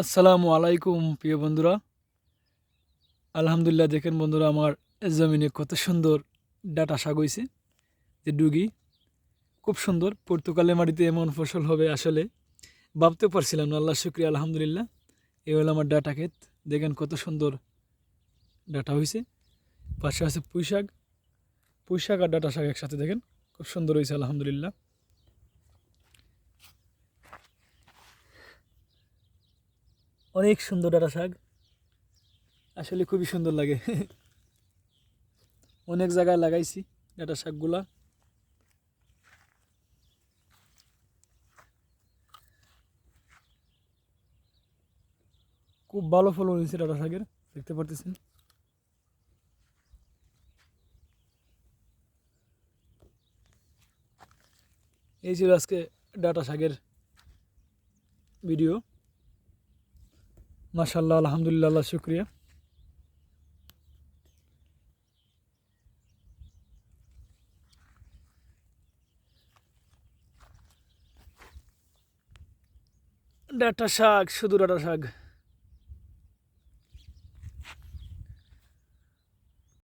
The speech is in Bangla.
আসসালামু আলাইকুম, প্রিয় বন্ধুরা। আলহামদুলিল্লাহ, দেখেন বন্ধুরা, আমার জমিনে কত সুন্দর ডাটা শাক যে ডুগি। খুব সুন্দর, পর্তুগালের মাটিতে এমন ফসল হবে আসলে। ভাবতেও পারছিলাম না, আল্লাহ শুক্রিয়া, আলহামদুলিল্লাহ। এ হলো আমার ডাটা ক্ষেত। দেখেন কত সুন্দর ডাটা হয়েছে পাশে আছে পুঁই শাক। পুঁই শাক আর ডাটা শাক একসাথে দেখেন, খুব সুন্দর হয়েছে আলহামদুলিল্লাহ। অনেক সুন্দর ডাটা শাক। আসলে খুবই সুন্দর লাগে। অনেক জায়গায় লাগাইছি ডাটা শাকগুলা। খুব ভালো ফলন হয়েছে ডাটা শাকের, দেখতে পারতেছেন? এই ছিল আজকে ডাটা শাকের ভিডিও। মাশাল্লাহ আলহামদুলিল্লাহ শুক্রিয়া। ডাটা শাক শুধু ডাটা শাক।